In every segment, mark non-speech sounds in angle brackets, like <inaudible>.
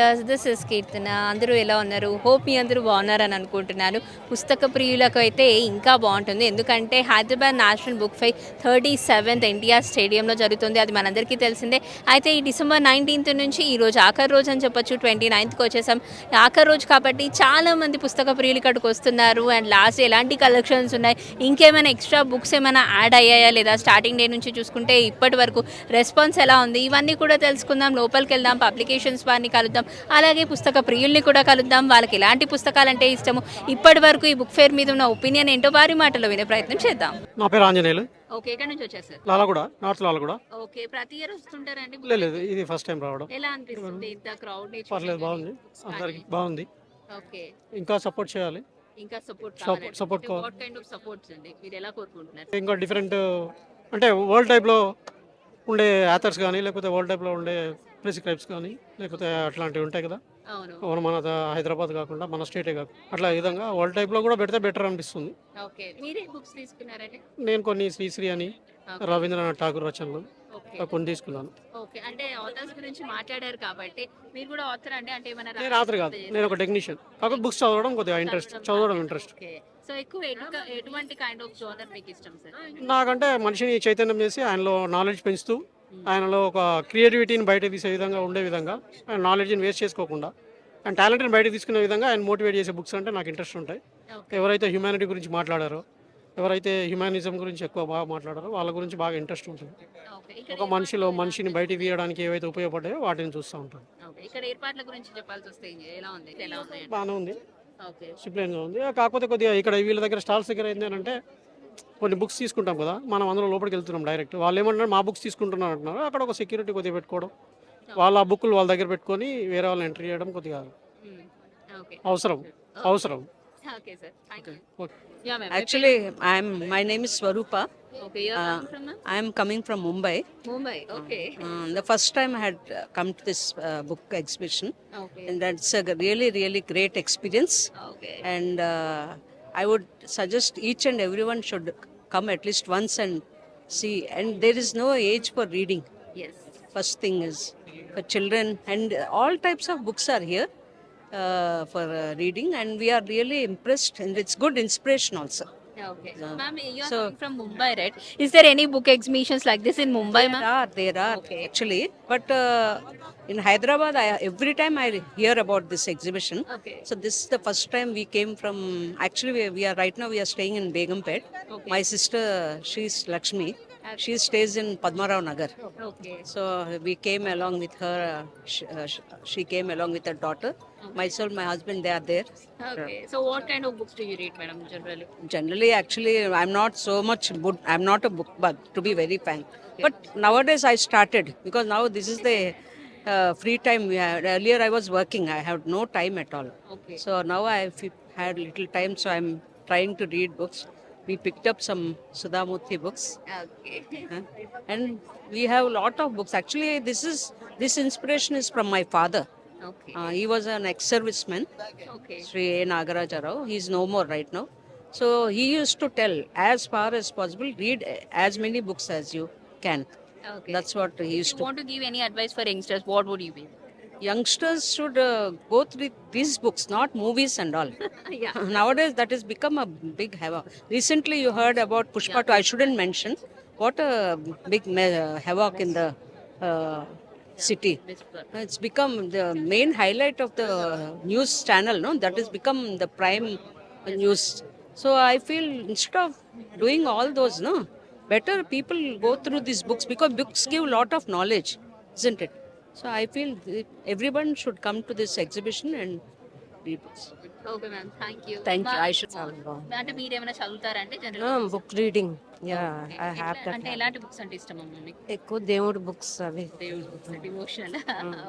Hi this is కీర్తన. అందరూ ఎలా ఉన్నారు? హోప్ మీ అందరూ బాగున్నారని అనుకుంటున్నాను. పుస్తక ప్రియులకు అయితే ఇంకా బాగుంటుంది. ఎందుకంటే Hyderabad national book fair thirty seventh NTR స్టేడియంలో జరుగుతుంది. అది మనందరికీ తెలిసిందే. అయితే ఈ డిసెంబర్ నైన్టీన్త్ నుంచి ఈ రోజు ఆఖరి రోజు అని చెప్పొచ్చు. ట్వంటీ నైన్త్కి వచ్చేసాం. ఆఖరి రోజు కాబట్టి చాలామంది పుస్తక ప్రియులు ఇక్కడికి వస్తున్నారు. అండ్ లాస్ట్ ఎలాంటి కలెక్షన్స్ ఉన్నాయి? ఇంకేమైనా ఎక్స్ట్రా బుక్స్ ఏమైనా యాడ్ అయ్యాయా? లేదా స్టార్టింగ్ డే నుంచి చూసుకుంటే ఇప్పటి వరకు రెస్పాన్స్ ఎలా ఉంది? ఇవన్నీ కూడా తెలుసుకుందాం. లోపలికి వెళ్దాం. పబ్లికేషన్స్ వారిని కలుద్దాం. అలాగే పుస్తక ప్రియుల్ని కూడా కలుద్దాం. వాళ్ళకి ఎలాంటి పుస్తకాలంటే ఇష్టము? ఇప్పటి వరకు ఈ బుక్ ఫేర్ మీద ఉన్న ఒపీనియన్ ఏంటో వారి మాటలో వినే ప్రయత్నం చేద్దాం. నా పేరు ఆంజనేయులు. ఓకే ఎక్కడి నుంచి వచ్చారు sir Lalaguda north Lalaguda. Okay ప్రతి ఇయర్ వస్తుంటారండి లేదు లేదు ఇది ఫస్ట్ టైం రావడం. ఎలా అనిపిస్తుంది? ఇంత క్రౌడ్ పర్లేదు బాగుంది. అందరికి బాగుంది. ఓకే. ఇంకా సపోర్ట్ చేయాలి. ఇంకా సపోర్ట్ కావాలి. వాట్ కైండ్ ఆఫ్ సపోర్ట్స్ అండి? మీరు ఎలా కోరుకుంటున్నారు? ఇంకా డిఫరెంట్ అంటే వరల్డ్ టైప్లో ఉండే యాథర్స్ కానీ లేకపోతే వరల్డ్ టైప్లో ఉండే ప్రిస్క్రైబ్స్ కానీ లేకపోతే అట్లాంటివి ఉంటాయి కదా? అవును. మన హైదరాబాద్ కాకుండా మన స్టేటే కాకుండా అట్లా ఈ విధంగా వరల్డ్ టైప్లో కూడా పెడితే బెటర్ అనిపిస్తుంది. నేను కొన్ని శ్రీశ్రీ అని. రవీంద్రనాథ్ ఠాగూర్ రచనలు కొన్ని తీసుకున్నాను. అంటే ఆథర్స్ గురించి మాట్లాడారు కాబట్టి మీరు కూడా ఆథర్ అండి? అంటే ఏమైనా నేను ఆథర్ కాదు. నేను ఒక టెక్నీషియన్. కాకపోతే బుక్స్ చదవడం కొద్దిగా ఇంట్రెస్ట్ చదవడం ఇంట్రెస్ట్ ఓకే. సో ఎక్కువ ఎటు- ఎటువంటి కైండ్ ఆఫ్ జోనర్ మీకు ఇష్టం సార్? నాకంటే మనిషిని చైతన్యం చేసి ఆయనలో నాలెడ్జ్ పెంచుతూ ఆయనలో ఒక క్రియేటివిటీని బయట తీసే విధంగా ఉండే విధంగా ఆయన నాలెడ్జ్ని వేస్ట్ చేసుకోకుండా ఆయన టాలెంట్ని బయట తీసుకునే విధంగా ఆయన మోటివేట్ చేసే బుక్స్ అంటే నాకు ఇంట్రెస్ట్ ఉంటాయి. ఎవరైతే హ్యుమానిటీ గురించి మాట్లాడారో ఎవరైతే హ్యుమానిజం గురించి ఎక్కువ బాగా మాట్లాడారో వాళ్ళ గురించి బాగా ఇంట్రెస్ట్ ఉంటుంది. ఒక మనిషిలో మనిషిని బయట తీయడానికి ఏవైతే ఉపయోగపడ్డాయో వాటిని చూస్తూ ఉంటాను. బాగానే ఉంది? డిసిప్లిన్గా ఉంది. కాకపోతే కొద్దిగా ఇక్కడ వీళ్ళ దగ్గర స్టాల్స్ దగ్గర ఏంటి అంటే కొన్ని బుక్స్ తీసుకుంటాం కదా మనం అందులో లోపలికి వెళ్తున్నాం డైరెక్ట్. వాళ్ళు ఏమంటున్నారు మా బుక్స్ తీసుకుంటున్నారు అంటున్నారు. అక్కడ ఒక సెక్యూరిటీ కొద్దిగా పెట్టుకోవడం. వాళ్ళ ఆ బుక్కులు వాళ్ళ దగ్గర పెట్టుకొని వేరే వాళ్ళని ఎంట్రీ చేయడం కొద్దిగా ఓకే. అవసరం. అవసరం. Okay sir. Thank you okay. Ya ma'am Actually, I'm. My name is Swarupa. Okay you are from Mumbai. Mumbai okay Um, the first time I had uh, come to this uh, book exhibition, okay I would suggest each and everyone should come at least once and see. And there is no age for reading. Yes. First thing is for children, and all types of books are here uh, for uh, reading, and we are really impressed, and it's good inspiration also. Okay. Ma'am, you are So- coming from Mumbai, right? Is there any book exhibitions like this in Mumbai, There ma'am? are, there are Okay. actually, but uh, in Hyderabad, I, every time I hear about this exhibition. Okay. So this is the first time we came from. Actually, we, we are right now we are staying in Begumpet. Okay. My sister, she's Lakshmi. She stays in Padmarao Nagar. Okay. So we came along with her. Uh, she, uh, she came along with her daughter. Myself, my husband, they are there. Okay. So what kind of books do you read, madam, generally? Generally, actually, I'm not so much. Book, I'm not a book bug, to be very frank. But nowadays, I started because now this is the uh, free time we had. Earlier, I was working. I had no time at all. Okay. So now I've had little time, so I'm trying to read books. We picked up some Sudhamurthy books, Okay. huh? and we have a lot of books. Actually, this is this inspiration is from my father. Okay. Uh, he was an ex-serviceman. Okay. Sri A. Nagaraj Rao. He's no more right now. So he used to tell, as far as possible, read as many books as you can. Okay. That's what he used if you to. want to give any advice for youngsters, what would you be? Youngsters should uh, go through these books, not movies and all. <laughs> yeah. Nowadays, that has become a big havoc. Recently, you heard about Pushpa 2. I shouldn't mention. What a big me- havoc in the uh, city. It's become the main highlight of the news channel, no? That has become the prime news. So I feel instead of doing all those, no, better people go through these books because books give a lot of knowledge, isn't it? So I feel that everyone should come to this exhibition and read books. Okay, ma'am. Thank you. Thank you. Ma- I should. అంటే మీరు ఏమైనా చదువుతారంటే general book reading Ya I have that అంటే ఎలాంటి books అంటే ఇష్టం అమ్మా మీకు? ఎక్కువ దేవుడు బుక్స్ అవి. దేవుడి బుక్స్ డివోషనల్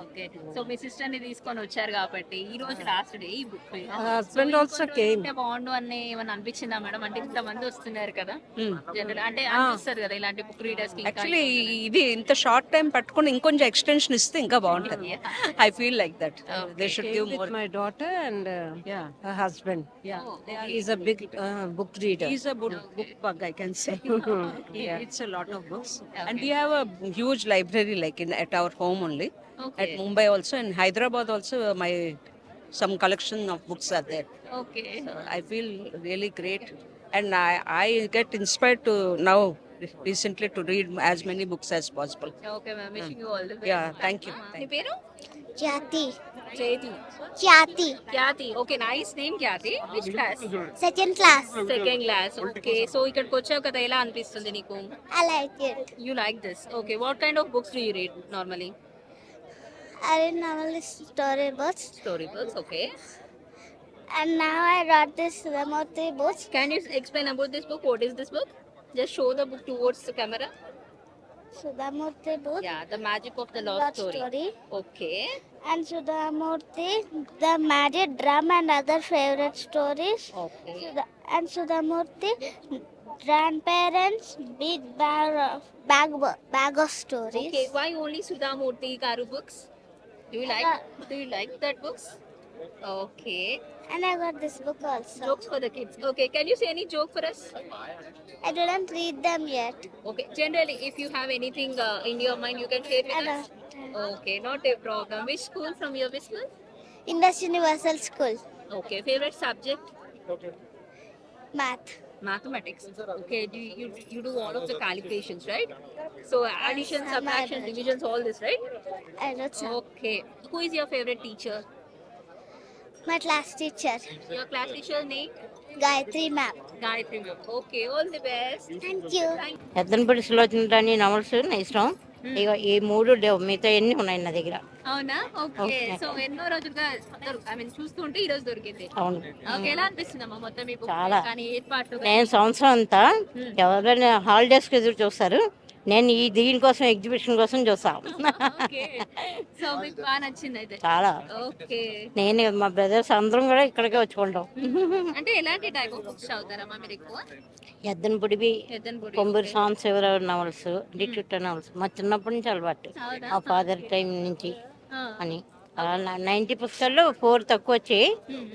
ఓకే సో మీ సిస్టర్ని తీసుకొని వచ్చారు కాబట్టి ఈ రోజు లాస్ట్ డే ఈ బుక్ husband also came. బాగుండు అని ఏమైనా అనిపించిందా మేడం? అంటే ఇంత మంది వస్తున్నారు కదా. Hmm. జనరల్ అంటే అనిపిస్తారు కదా ఇలాంటి బుక్ రీడర్స్కి యాక్చువల్లీ ఇది ఇంత షార్ట్ టైం పట్టుకొని ఇంకొంచెం ఎక్స్టెన్షన్ ఇస్తే ఇంకా బాగుంటుంది. I feel like that they should give more with my daughter and ya husband ya is a big book reader He's a book, book bug, I can say. <laughs> He reads a lot of books, and we have a huge library, like in at our home only. At Mumbai also and Hyderabad also, my some collection of books are there. Okay So I feel really great, and I, I get inspired to now recently to read as many books as possible. Okay ma'am wishing you all the Yeah, thank you. నీ పేరు Jati. చేతి Jati. Khyati okay nice name Khyati which class Second class. Second class okay so ఇక్కడికి వచ్చావు కదా ఎలా అనిపిస్తుంది నీకు I like it. You like this okay what kind of books do you read normally I read novel story books story books okay and now I wrote this Ramoti books. Can you explain about this book? What is this book? Just show the book towards the camera. Sudhamurti book. Yeah, the magic of the lost Love story. story. Okay. And Sudhamurti, the magic drum and other favorite stories. Okay. And Sudhamurti, grandparents, big bag of, bag, bag of stories. Okay. Why only Sudha Murthy Karu books? Do you like? Do you like that books? Okay. And I got this book also. Jokes for the kids. Okay. Can you say any joke for us? I didn't read them yet. Okay. Generally, if you have anything uh, in your mind, you can share I with us. don't. Okay. Not a problem. Which school from your school? Indus Universal School. Okay. Favorite subject? Math. Mathematics. Okay, do you, you you do all of the calculations, right? So addition, Some subtraction, divisions, all this, right? I wrote some. Okay. Who is your favorite teacher? My class teacher, Your class teacher name? Gayatri ma'am. Gayatri ma'am. Okay, all the best. Thank you. Thank Yeddanapudi Sulochana novels నా ఇష్టం ఇక ఈ మూడు మిగతా ఎన్ని ఉన్నాయి నా దగ్గర? అవునా? ఓకే. సో ఎన్నో రోజులుగా ఐ మీన్ చూస్తుంటే ఈ రోజు దొరికింది. అవును. ఓకే ఎలా అనిపిస్తుందమ్మా మొత్తం మీ book చాలా. కానీ ఏర్పాట్లు నేను సంవత్సరం అంతా ఎవరైనా హాలిడేస్కి ఎదురు చూస్తారు. నేను ఈ దీనికోసం ఎగ్జిబిషన్ కోసం ఓకే. సో మీకు బాగా నచ్చింది అయితే. చాలా. ఓకే. నేను మా బ్రదర్స్ అందరం కూడా ఇక్కడికే వచ్చుకుంటాం. అంటే ఎలాంటి టైప్ ఆఫ్ బుక్స్ చదువుతారమ్మా మీరు ఎక్కువ? కొంబూరు సాంబశివరావు నవల్స్ డిట్యూట నవల్స్ మా చిన్నప్పటి నుంచి అలవాటు? మా ఫాదర్ టైం నుంచి ఆ. అని. నైంటీ పుస్తకాల్లో ఫోర్ తక్కువ వచ్చాయి.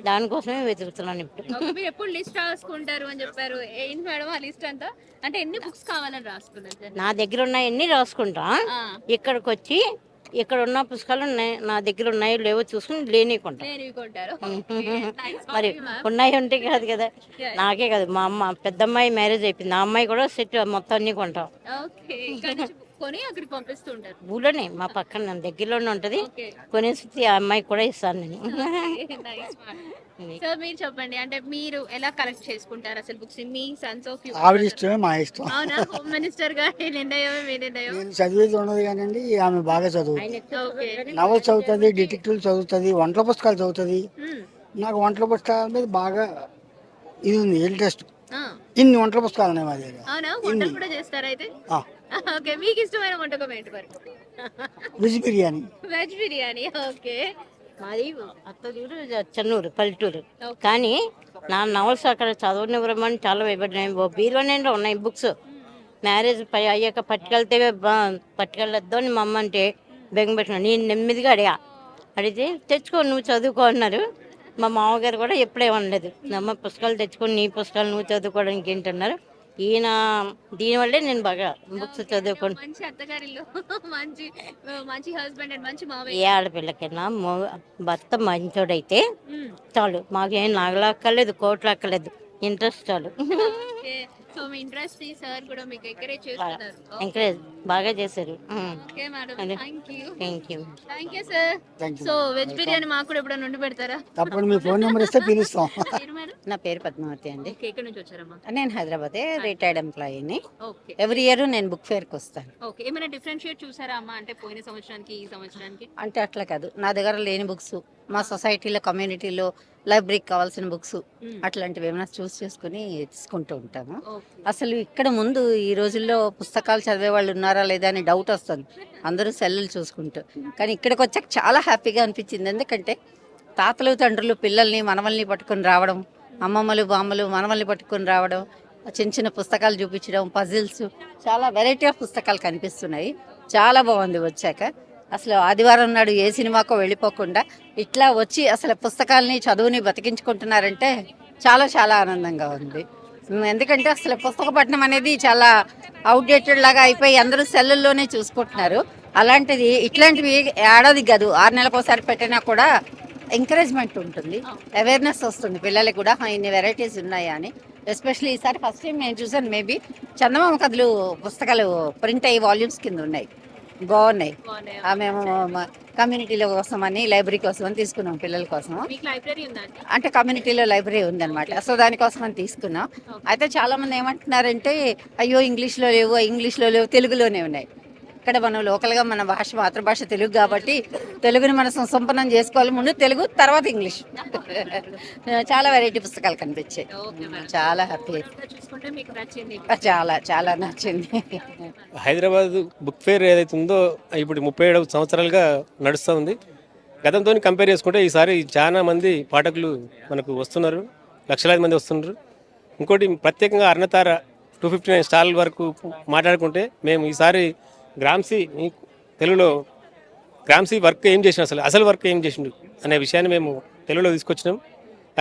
దానికోసమే వెతుకుతున్నాను ఇప్పుడు. మీరు ఎప్పుడు లిస్ట్ రాసుకుంటారు అని చెప్పారు? ఏంటి మేడం ఆ లిస్ట్ అంతా? అంటే ఎన్ని బుక్స్ కావాలని రాసుకున్నారు నా దగ్గర ఉన్నాయన్నీ రాసుకుంటా? ఆ. ఇక్కడికి వచ్చి ఇక్కడ ఉన్న పుస్తకాలు నా దగ్గర ఉన్నాయో లేవో చూసుకుని లేనికుంటా. నేను కొంటారు <laughs> మరి ఉన్నాయి ఉంటే కాదు కదా. నాకే కాదు మా అమ్మ పెద్దమ్మాయి మ్యారేజ్ అయిపోయింది. ఆ అమ్మాయి కూడా సెట్ మొత్తం అన్ని కొంటాం. కొని అక్కడికి పంపిస్తుంటారు. ఊళ్ళోనే మా పక్కన నా దగ్గరలోనే ఉంటది. ఓకే. కొనేసి ఆ అమ్మాయికి కూడా ఇస్తాను నేను. <laughs> సో <laughs> మీరు చెప్పండి అంటే మీరు ఎలా కలెక్ట్ చేసుకుంటారు? అసలు బుక్స్ మీ సన్స్ ఆఫ్ ఆవిడ ఇష్టమే మా ఇష్టం. అవునా? హోమ్ మినిస్టర్గా నిర్ణయమే మీ నిర్ణయం నేను చదివేది ఉండదు కానండి ఆమె బాగా చదువు ఓకే. నవల్ చదువుతుంది డిటెక్టివ్ చదువుతుంది వంటల పుస్తకాలు చదువుతుంది. నాకు వంటల పుస్తకాల మీద బాగా ఇది ఉంది ఇంట్రెస్ట్ ఇన్ని వంటల పుస్తకాలు ఉన్నాయి మా దగ్గర. అవునా? వంటలు కూడా చేస్తారా అయితే? ఆ, ఓకే మీకు ఇష్టమైన వంటకం ఏంటి మరి? Veg biryani. Veg biryani okay. మాది అత్తూరు చెన్నూరు పల్లెటూరు. కానీ నా నవల్స్ అక్కడ చదవనివ్వరమని చాలా భయపడినాయి బీరువానేలో ఉన్నాయి బుక్స్. మ్యారేజ్ పై అయ్యాక పట్టుకెళ్తే బా- పట్టుకెళ్ళొద్దు అని మా అమ్మ అంటే బెంగపెట్టిన నేను నెమ్మదిగా అడిగా. అడిగితే తెచ్చుకో నువ్వు చదువుకో అన్నారు. మా మామగారు కూడా ఎప్పుడేమనలేదు అమ్మ పుస్తకాలు తెచ్చుకొని నీ పుస్తకాలు నువ్వు చదువుకోవడానికి ఏంటన్నారు. ఈయన దీనివల్లే నేను బాగా బుక్స్ చదువుకొని మంచి అత్తగారిల్లు. మంచి మంచి హస్బెండ్ అండ్ మంచి ఏ ఆడపిల్లకైనా భర్త మంచోడైతే. చాలు. మాకేం నాగలాక్కర్లేదు కోట్లు అక్కర్లేదు ఇంట్రెస్ట్ చాలు. సో మీ ఇంట్రెస్ట్ సార్ కూడా మీకు ఎంకరేజ్ చేస్తున్నారు. ఎంకరేజ్ బాగా చేశారు. Okay madam. Thank you thank you thank you sir. So veg biryani మాకు కూడా ఎప్పుడైనా వండి పెడతారా? తప్పకుండా మీ ఫోన్ నెంబర్ ఇస్తే పిలుస్తాం. <laughs> నా పేరు పద్మావతి అండి. ఎక్కడి నుంచి వచ్చారమ్మా? నేను హైదరాబాదే రిటైర్డ్ ఎంప్లాయీని ఓకే ఎవ్రీ ఇయర్ నేను బుక్ ఫేర్కి వస్తాను ఓకే ఏమైనా డిఫరెన్షియేట్ చూసారా అమ్మా? అంటే పోయిన సంవత్సరానికి ఈ సంవత్సరానికి? అంటే అట్లా కాదు. నా దగ్గర లేని బుక్స్ మా సొసైటీలో కమ్యూనిటీలో లైబ్రరీకి కావాల్సిన బుక్స్ అట్లాంటివి ఏమైనా చూస్ చేసుకుని తీసుకుంటూ ఉంటాము. అసలు ఇక్కడ ముందు ఈ రోజుల్లో పుస్తకాలు చదివే వాళ్ళు ఉన్నారా లేదా అని డౌట్ వస్తుంది. అందరూ సెల్లులు చూసుకుంటూ. కానీ ఇక్కడికి వచ్చాక చాలా హ్యాపీగా అనిపించింది. ఎందుకంటే తాతలు తండ్రులు పిల్లల్ని మనవల్ని పట్టుకొని రావడం అమ్మమ్మలు బామ్మలు మనవల్ని పట్టుకొని రావడం చిన్న చిన్న పుస్తకాలు చూపించడం పజిల్స్ చాలా వెరైటీ ఆఫ్ పుస్తకాలు కనిపిస్తున్నాయి. చాలా బాగుంది వచ్చాక. అసలు ఆదివారం నాడు ఏ సినిమాకో వెళ్ళిపోకుండా ఇట్లా వచ్చి అసలు పుస్తకాలని చదువుని బతికించుకుంటున్నారంటే చాలా చాలా ఆనందంగా ఉంది. ఎందుకంటే అసలు పుస్తక పఠనం అనేది చాలా అవుట్డేటెడ్ లాగా అయిపోయి అందరూ సెల్లుల్లోనే చూసుకుంటున్నారు. అలాంటిది ఇట్లాంటివి ఏడాది కాదు ఆరు నెలలకు ఒకసారి పెట్టినా కూడా ఎంకరేజ్మెంట్ ఉంటుంది. అవేర్నెస్ వస్తుంది. పిల్లలకి కూడా ఇన్ని వెరైటీస్ ఉన్నాయా అని. ఎస్పెషల్లీ ఈసారి ఫస్ట్ టైం నేను చూసాను మేబీ చందమామ కథలు పుస్తకాలు ప్రింట్ అయ్యి వాల్యూమ్స్ కింద ఉన్నాయి. బాగున్నాయి. ఆ, మేము కమ్యూనిటీల కోసం అని లైబ్రరీ కోసం అని తీసుకున్నాం పిల్లల కోసం అంటే కమ్యూనిటీలో లైబ్రరీ ఉందన్నమాట. సో దానికోసం అని తీసుకున్నాం. అయితే చాలా మంది ఏమంటున్నారంటే అయ్యో ఇంగ్లీష్లో లేవు ఇంగ్లీష్లో లేవు తెలుగులోనే ఉన్నాయి. ఇక్కడ మనం లోకల్గా మన భాష మాతృభాష తెలుగు కాబట్టి తెలుగుని మనం సంపన్నం చేసుకోవాలి. ముందు తెలుగు తర్వాత ఇంగ్లీష్. చాలా వెరైటీ పుస్తకాలు కనిపించాయి. చాలా హ్యాపీ చూసుకుంటే మీకు నచ్చింది. చాలా చాలా నచ్చింది. హైదరాబాద్ బుక్ ఫేర్ ఏదైతే ఉందో ఇప్పుడు ముప్పై ఏడు సంవత్సరాలుగా నడుస్తూ ఉంది. గతంతో కంపేర్ చేసుకుంటే ఈసారి చాలా మంది పాఠకులు మనకు వస్తున్నారు. లక్షలాది మంది వస్తున్నారు. ఇంకోటి ప్రత్యేకంగా అర్ణతార టూ ఫిఫ్టీ నైన్ స్టాల్ వరకు మాట్లాడుకుంటే మేము ఈసారి గ్రామ్సీ ఈ తెలుగులో గ్రామ్సీ వర్క్ ఏం చేసిన అసలు అసలు వర్క్ ఏం చేసిండు అనే విషయాన్ని మేము తెలుగులో తీసుకొచ్చినాం.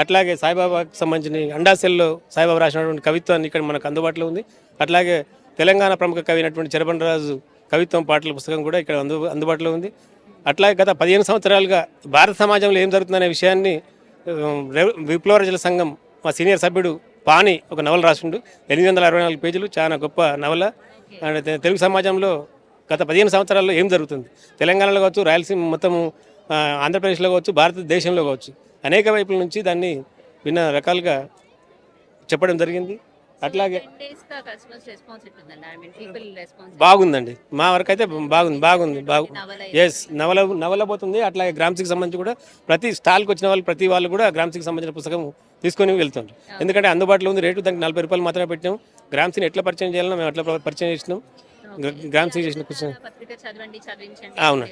అట్లాగే సాయిబాబాకి సంబంధించిన అండాసెల్లో సాయిబాబా రాసినటువంటి కవిత్వాన్ని ఇక్కడ మనకు అందుబాటులో ఉంది. అట్లాగే తెలంగాణ ప్రముఖ కవి అయినటువంటి చెరబండరాజు కవిత్వం పాటల పుస్తకం కూడా ఇక్కడ అందు అందుబాటులో ఉంది. అట్లాగే గత పదిహేను సంవత్సరాలుగా భారత సమాజంలో ఏం జరుగుతుందనే విషయాన్ని విప్లవ రచన సంఘం మా సీనియర్ సభ్యుడు పాని ఒక నవల రాసిండు. ఎనిమిది వందల అరవై నాలుగు పేజీలు చాలా గొప్ప నవల. అండ్ తెలుగు సమాజంలో గత పదిహేను సంవత్సరాల్లో ఏం జరుగుతుంది? తెలంగాణలో కావచ్చు రాయలసీమ మొత్తం ఆ, ఆంధ్రప్రదేశ్లో కావచ్చు భారతదేశంలో కావచ్చు అనేక వైపుల నుంచి దాన్ని విన్న రకాలుగా చెప్పడం జరిగింది. అట్లాగే బాగుందండి. మా వరకు అయితే బాగుంది బాగుంది బాగు నవల ఎస్ నవల నవల పోతుంది అట్లాగే గ్రామ్స్కి సంబంధించి కూడా ప్రతి స్టాల్కి వచ్చిన వాళ్ళు ప్రతి వాళ్ళు కూడా గ్రామ్స్కి సంబంధించిన పుస్తకం తీసుకొని వెళ్తుంటారు ఎందుకంటే అందుబాటులో ఉంది రేటు దానికి నలభై రూపాయలు మాత్రమే పెట్టాం. గ్రామ్స్ని ఎట్లా పరిచయం చేయాలన్నా మేము అట్లా పరిచయం చేసినాం. గ్రామ్స్కి చేసిన పుస్తకం పత్రిక చదవండి చదివించండి. అవును.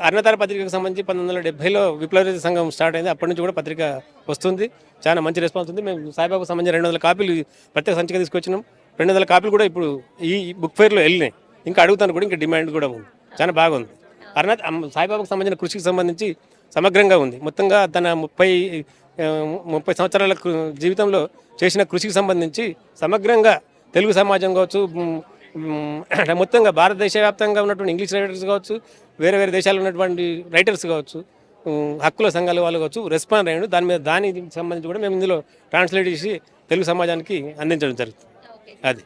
అన్నతార పత్రికకు సంబంధించి పంతొమ్మిది వందల డెబ్బైలో విప్లవ సంఘం స్టార్ట్ అయింది. అప్పటి నుంచి కూడా పత్రిక వస్తుంది. చాలా మంచి రెస్పాన్స్ ఉంది. మేము సాయిబాబాకు సంబంధించిన రెండు వందల కాపీలు ప్రత్యేక సంచిక తీసుకొచ్చినాం. రెండు వందల కాపీలు కూడా ఇప్పుడు ఈ బుక్ ఫేర్లో వెళ్ళినాయి. ఇంకా అడుగుతాను కూడా ఇంకా డిమాండ్ కూడా ఉంది. చాలా బాగుంది. అమ్మ- సాయిబాబాకు సంబంధించిన కృషికి సంబంధించి సమగ్రంగా ఉంది. మొత్తంగా తన ముప్పై ముప్పై సంవత్సరాల జీవితంలో చేసిన కృషికి సంబంధించి సమగ్రంగా తెలుగు సమాజం కావచ్చు మొత్తంగా భారతదేశ వ్యాప్తంగా ఉన్నటువంటి ఇంగ్లీష్ రైటర్స్ కావచ్చు వేరే వేరే దేశాల్లో ఉన్నటువంటి రైటర్స్ కావచ్చు హక్కుల సంఘాల వాళ్ళు కావచ్చు రెస్పాండ్ అయ్యాడు దాని మీద దానికి సంబంధించి కూడా మేము ఇందులో ట్రాన్స్లేట్ చేసి తెలుగు సమాజానికి అందించడం జరుగుతుంది. ఓకే అది.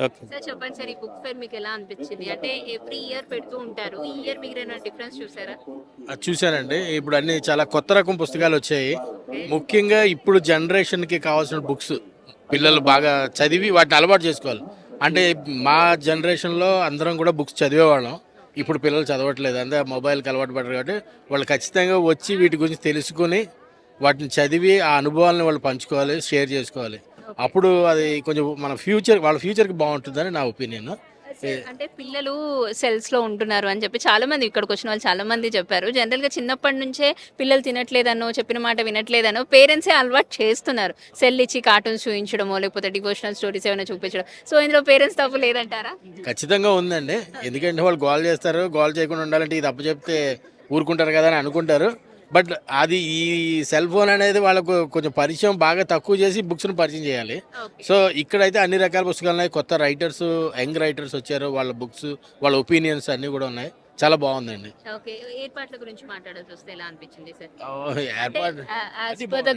సార్ చెప్పండి సార్ ఈ బుక్ ఫేర్ మీకు ఎలా అనిపించింది? అంటే ఎవ్రీ ఇయర్ పెడుతూ ఉంటారు. ఈ ఇయర్ మీరు ఏమైనా డిఫరెన్స్ చూసారా? అది చూశానండి. ఇప్పుడు అన్ని చాలా కొత్త రకం పుస్తకాలు వచ్చాయి. ముఖ్యంగా ఇప్పుడు జనరేషన్కి కావాల్సిన బుక్స్ పిల్లలు బాగా చదివి వాటిని అలవాటు చేసుకోవాలి. అంటే మా జనరేషన్లో అందరం కూడా బుక్స్ చదివేవాళ్ళం. ఇప్పుడు పిల్లలు చదవట్లేదు. అంతే మొబైల్కి అలవాటు పడరు కాబట్టి వాళ్ళు ఖచ్చితంగా వచ్చి వీటి గురించి తెలుసుకొని వాటిని చదివి ఆ అనుభవాలను వాళ్ళు పంచుకోవాలి షేర్ చేసుకోవాలి. అప్పుడు అది కొంచెం మన ఫ్యూచర్ వాళ్ళ ఫ్యూచర్కి బాగుంటుందని నా ఒపీనియన్ అంటే పిల్లలు సెల్స్లో ఉంటున్నారు అని చెప్పి చాలా మంది ఇక్కడికి వచ్చిన వాళ్ళు చాలా మంది చెప్పారు. జనరల్గా చిన్నప్పటి నుంచే పిల్లలు తినట్లేదనో చెప్పిన మాట వినట్లేదనో పేరెంట్సే అలవాటు చేస్తున్నారు. సెల్ ఇచ్చి కార్టూన్స్ చూపించడమో లేకపోతే డివోషనల్ స్టోరీస్ ఏమైనా చూపించడం. సో ఇందులో పేరెంట్స్ తప్పు లేదంటారా? ఖచ్చితంగా ఉందండి. ఎందుకంటే వాళ్ళు గోల్ చేస్తారు గోల్ చేయకుండా ఉండాలంటే ఇది అప్పచెప్తే ఊరుకుంటారు కదా అని అనుకుంటారు. బట్ అది ఈ సెల్ ఫోన్ అనేది వాళ్ళకు కొంచెం పరిచయం బాగా తక్కువ చేసి బుక్స్ను పరిచయం చేయాలి. సో ఇక్కడైతే అన్ని రకాల పుస్తకాలు ఉన్నాయి. కొత్త రైటర్స్ యంగ్ రైటర్స్ వచ్చారు. వాళ్ళ బుక్స్ వాళ్ళ ఒపీనియన్స్ అన్నీ కూడా ఉన్నాయి. చాలా బాగుందండి. ఓకే ఏర్పాట్ల గురించి మాట్లాడాల్సి వస్తే ఎలా అనిపించింది సార్?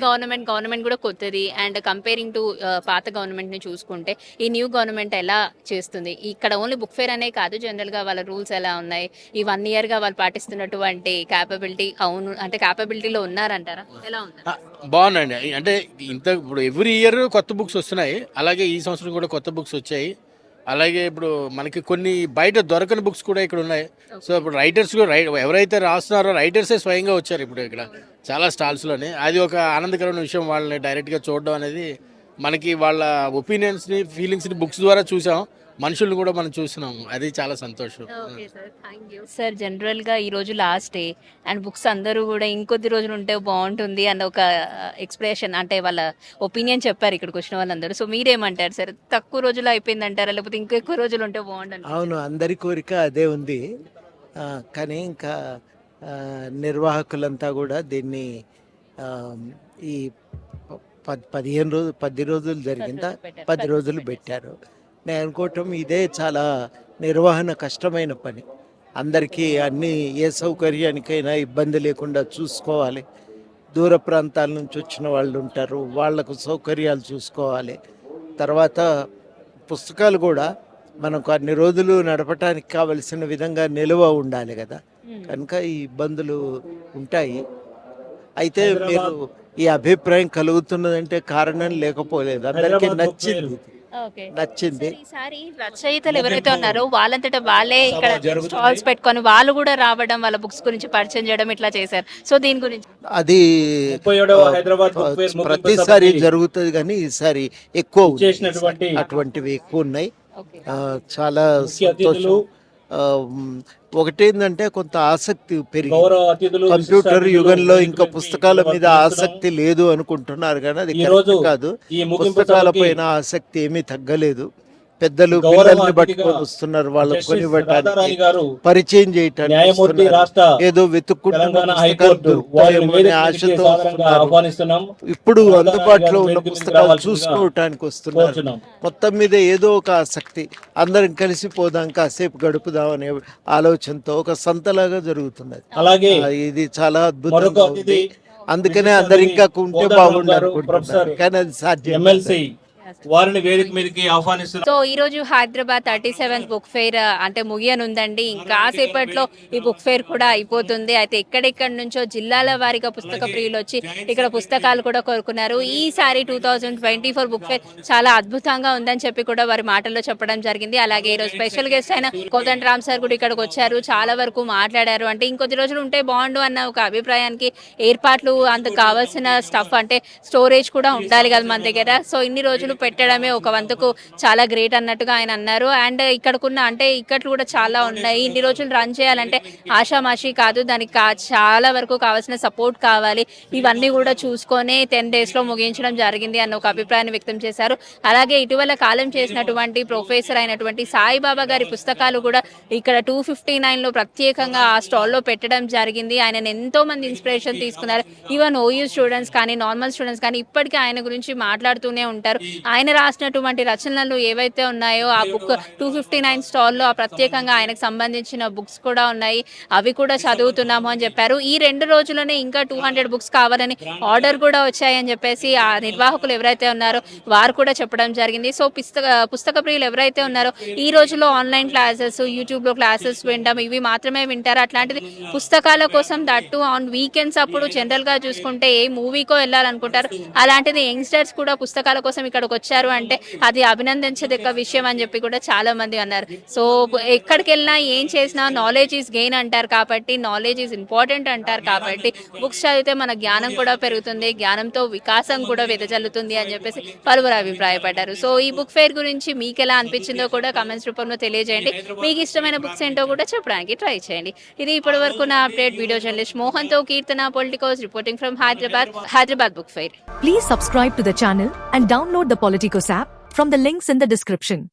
గవర్నమెంట్ గవర్నమెంట్ కూడా కొత్తది. అండ్ కంపేరింగ్ టు పాత గవర్నమెంట్ని చూసుకుంటే ఈ న్యూ గవర్నమెంట్ ఎలా చేస్తుంది? ఇక్కడ ఓన్లీ బుక్ ఫేర్ అనే కాదు జనరల్గా వాళ్ళ రూల్స్ ఎలా ఉన్నాయి? ఈ వన్ ఇయర్గా వాళ్ళు పాటిస్తున్నటువంటి క్యాపబిలిటీ అవును అంటే క్యాపబిలిటీలో ఉన్నారంటారా? ఎలా ఉంది? బాగుందండి. అంటే ఇంత ఇప్పుడు ఎవ్రీ ఇయర్ కొత్త బుక్స్ వస్తున్నాయి. అలాగే ఈ సంవత్సరం కూడా కొత్త బుక్స్ వచ్చాయి. అలాగే ఇప్పుడు మనకి కొన్ని బయట దొరకని బుక్స్ కూడా ఇక్కడ ఉన్నాయి. సో ఇప్పుడు రైటర్స్ కూడా రై ఎవరైతే రాస్తున్నారో రైటర్సే స్వయంగా వచ్చారు ఇప్పుడు ఇక్కడ. చాలా స్టాల్స్లోనే అది ఒక ఆనందకరమైన విషయం వాళ్ళని డైరెక్ట్గా చూడడం అనేది మనకి వాళ్ళ ఒపీనియన్స్ని ఫీలింగ్స్ని బుక్స్ ద్వారా చూసాం. మనుషుల్ని కూడా మనం చూస్తున్నాము అది చాలా సంతోషం. Okay sir thank you. Sir జనరల్గా ఈ రోజు లాస్ట్ డే అండ్ బుక్స్ అందరూ కూడా ఇంకొద్ది రోజులు ఉంటే బాగుంటుంది అన్న ఒక ఎక్స్ప్రెషన్ అంటే వాళ్ళ ఒపీనియన్ చెప్పారు ఇక్కడికి వచ్చిన వాళ్ళందరూ. సో మీరేమంటారు సార్? తక్కువ రోజులు అయిపోయింది అంటారా లేకపోతే ఇంకా ఎక్కువ రోజులు ఉంటే బాగుంటుంది అవును అందరి కోరిక అదే ఉంది. కానీ ఇంకా నిర్వాహకులంతా కూడా దీన్ని ఈ పది పదిహేను రోజులు పది రోజులు జరిగిందా? పది రోజులు పెట్టారు. నేను అనుకోవటం ఇదే చాలా నిర్వహణ కష్టమైన పని. అందరికీ అన్ని ఏ సౌకర్యానికైనా ఇబ్బంది లేకుండా చూసుకోవాలి. దూర ప్రాంతాల నుంచి వచ్చిన వాళ్ళు ఉంటారు వాళ్ళకు సౌకర్యాలు చూసుకోవాలి. తర్వాత పుస్తకాలు కూడా మనకు అన్ని రోజులు నడపటానికి కావలసిన విధంగా నిలువ ఉండాలి కదా. కనుక ఈ ఇబ్బందులు ఉంటాయి. అయితే మీరు ఈ అభిప్రాయం కలుగుతున్నదంటే కారణం లేకపోలేదు. అందరికీ నచ్చింది నచ్చింది. ఈసారి రచయితలు ఎవరైతే ఉన్నారో వాళ్ళంతటా వాళ్ళే ఇక్కడ స్టాల్స్ పెట్టుకొని వాళ్ళు కూడా రావడం వాళ్ళ బుక్స్ గురించి పరిచయం చేయడం ఇట్లా చేశారు. సో దీని గురించి అది ప్రతిసారి జరుగుతుంది కానీ ఈసారి ఎక్కువ ఉంది. అటువంటివి ఎక్కువ ఉన్నాయి. చాలా సంతోషం. ఒకటేందంటే కొంత ఆసక్తి పెరిగి కంప్యూటర్ యుగంలో ఇంకా పుస్తకాల మీద ఆసక్తి లేదు అనుకుంటున్నారు కానీ అది కాదు. పుస్తకాల పైన ఆసక్తి ఏమీ తగ్గలేదు. పెద్దలు పిల్లల్ని పట్టుకొని వస్తున్నారు కొనివ్వటానికి పరిచయం చేయటానికి. ఏదో వెతుక్కుంటున్న ఆశతో. ఇప్పుడు అందుబాటులో ఉన్న పుస్తకాలు చూసుకోవటానికి వస్తున్నారు. మొత్తం మీద ఏదో ఒక ఆసక్తి. అందరం కలిసి పోదాం కాసేపు గడుపుదాం అనే ఆలోచనతో ఒక సంతలాగా జరుగుతుంది అలాగే ఇది చాలా అద్భుతంగా ఉంది. అందుకనే అందరు ఇంకా ఉంటే బాగుండు అనుకుంటున్నారు. కానీ అది సాధ్యం. వారిని వేదిక మీదకి ఆహ్వానిస్తున్నారు సో ఈ రోజు Hyderabad thirty seventh book fair అంటే ముగియనుందండి. ఇంకా సేపట్లో ఈ బుక్ ఫెయిర్ కూడా అయిపోతుంది. అయితే ఎక్కడెక్కడి నుంచో జిల్లాల వారీగా పుస్తక ప్రియులు వచ్చి ఇక్కడ పుస్తకాలు కూడా కోరుకున్నారు. ఈసారి two thousand twenty four book fair చాలా అద్భుతంగా ఉందని చెప్పి కూడా వారి మాటల్లో చెప్పడం జరిగింది. అలాగే ఈరోజు స్పెషల్ గెస్ట్ అయిన కోదండ రామ్ సార్ కూడా ఇక్కడికి వచ్చారు. చాలా వరకు మాట్లాడారు. అంటే ఇంకొద్ది రోజులు ఉంటే బాగుండు అన్న ఒక అభిప్రాయానికి ఏర్పాట్లు అందుకు కావాల్సిన స్టఫ్ అంటే స్టోరేజ్ కూడా ఉండాలి కదా మన దగ్గర. సో ఇన్ని రోజులు పెట్టడమే ఒక వంతుకు చాలా గ్రేట్ అన్నట్టుగా ఆయన అన్నారు. అండ్ ఇక్కడకున్న అంటే ఇక్కట్లు కూడా చాలా ఉన్నాయి. ఇన్ని రోజులు రన్ చేయాలంటే ఆషామాషి కాదు. దానికి చాలా వరకు కావాల్సిన సపోర్ట్ కావాలి. ఇవన్నీ కూడా చూసుకొని టెన్ డేస్లో ముగించడం జరిగింది అన్న ఒక అభిప్రాయాన్ని వ్యక్తం చేశారు. అలాగే ఇటీవల కాలం చేసినటువంటి ప్రొఫెసర్ అయినటువంటి సాయిబాబా గారి పుస్తకాలు కూడా ఇక్కడ టూ ఫిఫ్టీ నైన్లో ప్రత్యేకంగా ఆ స్టాల్లో పెట్టడం జరిగింది. ఆయన ఎంతో మంది ఇన్స్పిరేషన్ తీసుకున్నారు. ఈవెన్ ఓయూ స్టూడెంట్స్ కానీ నార్మల్ స్టూడెంట్స్ కానీ ఇప్పటికీ ఆయన గురించి మాట్లాడుతూనే ఉంటారు. ఆయన రాసినటువంటి రచనలు ఏవైతే ఉన్నాయో ఆ బుక్ టూ ఫిఫ్టీ నైన్ స్టాల్లో ఆ ప్రత్యేకంగా ఆయనకు సంబంధించిన బుక్స్ కూడా ఉన్నాయి. అవి కూడా చదువుతున్నాము అని చెప్పారు. ఈ రెండు రోజుల్లోనే ఇంకా టూ హండ్రెడ్ బుక్స్ కావాలని ఆర్డర్ కూడా వచ్చాయని చెప్పేసి ఆ నిర్వాహకులు ఎవరైతే ఉన్నారో వారు కూడా చెప్పడం జరిగింది. సో పుస్తక పుస్తక ప్రియులు ఎవరైతే ఉన్నారో ఈ రోజులో ఆన్లైన్ క్లాసెస్ యూట్యూబ్లో క్లాసెస్ వినడం ఇవి మాత్రమే వింటారు. అట్లాంటిది పుస్తకాల కోసం దట్టు ఆన్ వీకెండ్స్ అప్పుడు జనరల్గా చూసుకుంటే ఏ మూవీకో వెళ్ళాలనుకుంటారు. అలాంటిది యంగ్స్టర్స్ కూడా పుస్తకాల కోసం ఇక్కడ ఇక్కడికి వచ్చారు అంటే అది అభినందించదగ్గ విషయం అని చెప్పి కూడా చాలా మంది అన్నారు. సో ఎక్కడికి వెళ్ళినా ఏం చేసినా నాలెడ్జ్ ఈజ్ గెయిన్ అంటారు కాబట్టి నాలెడ్జ్ ఈజ్ ఇంపార్టెంట్ అంటారు కాబట్టి బుక్స్ చదివితే మన జ్ఞానం కూడా పెరుగుతుంది జ్ఞానంతో వికాసం కూడా వెదజల్లుతుంది అని చెప్పేసి పలువురు అభిప్రాయపడ్డారు. సో ఈ బుక్ ఫేర్ గురించి మీకు ఎలా అనిపించిందో కూడా కమెంట్స్ రూపంలో తెలియజేయండి. మీకు ఇష్టమైన బుక్స్ ఏంటో కూడా చెప్పడానికి ట్రై చేయండి. ఇది ఇప్పటి వరకు నా update video journalist మోహన్తో Keerthana Politicos reporting from Hyderabad Hyderabad book fair please subscribe to the channel and download the Politicos app from the links in the description.